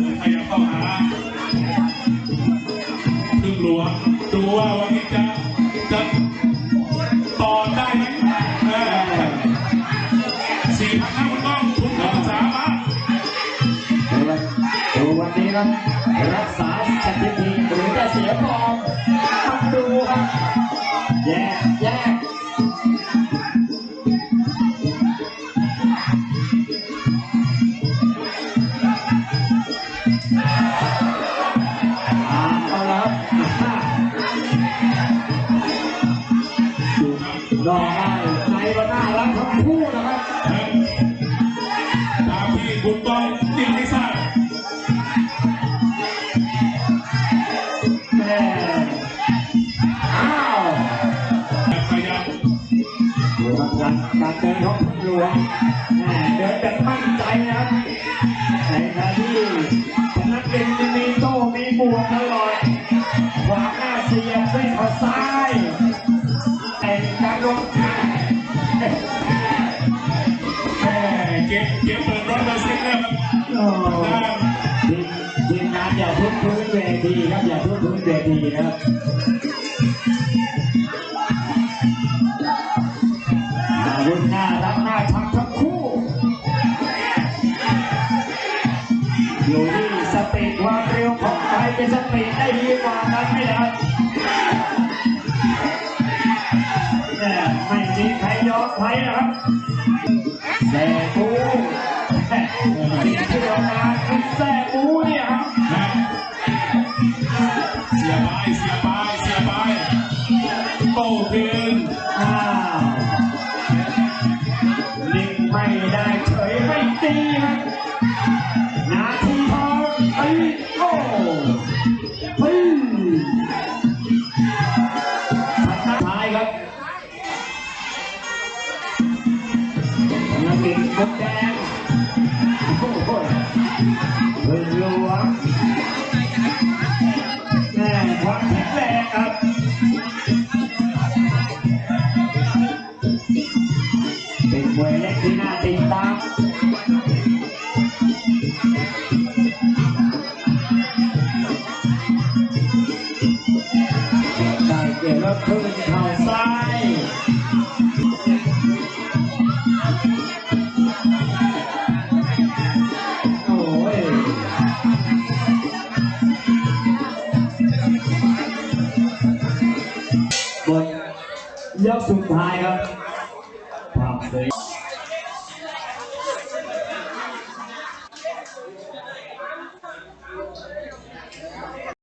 เลยขยับเข้าหาพึ่งหลวงดูว่าวันนี้จะจะต่อได้ไหมเออสี่พันห้าคุณต้องคุณต้องสามารถดูวันดูวันนี้ครับรักษาสถิติหรือจะเสียฟอร์มต้องดูครับแย่ น้ารักทั้งคู่นะครับตามที่คุณต้องยิ่งให้ทราบแม่อ้าวขยับดูครับการการเดินของพึ่งหลวงเดินแบบมั่นใจนะครับในขณะที่ชนะเก่งมีโต้มีบวกตลอดขวาหน้าเสียบด้วยข่าซ้ายแต่การลง เก็บเก็บเปิดร้อยเปอร์เซ็นต์แล้วครับโอ้ด้านทีมทีมงานอย่าทุ่มพื้นเวทีครับอย่าทุ่มพื้นเวทีนะครับอาวุธน่ารักน่าชังทั้งคู่อยู่ที่สปีดความเร็วของใครเป็นสปีดได้ดีกว่ากันไม่ได้เนี่ยไม่มีใครยอมใครนะครับ แซ่ปูที่ที่เรามาคือแซ่ปูเนี่ยครับเสียบายเสียบายเสียบายโต้คืนอ้าวลิงไม่ได้เฉยไม่ตีครับนาทีทองเนักเก่งมแดงโอ้โหเพิ่งหลวงแม่ความแข็งแรงครับเป็นมวยเล็กที่น่าติดตามได้เกี่ยวรถขึ้นเข่าซ้าย ยกสุดท้ายครับ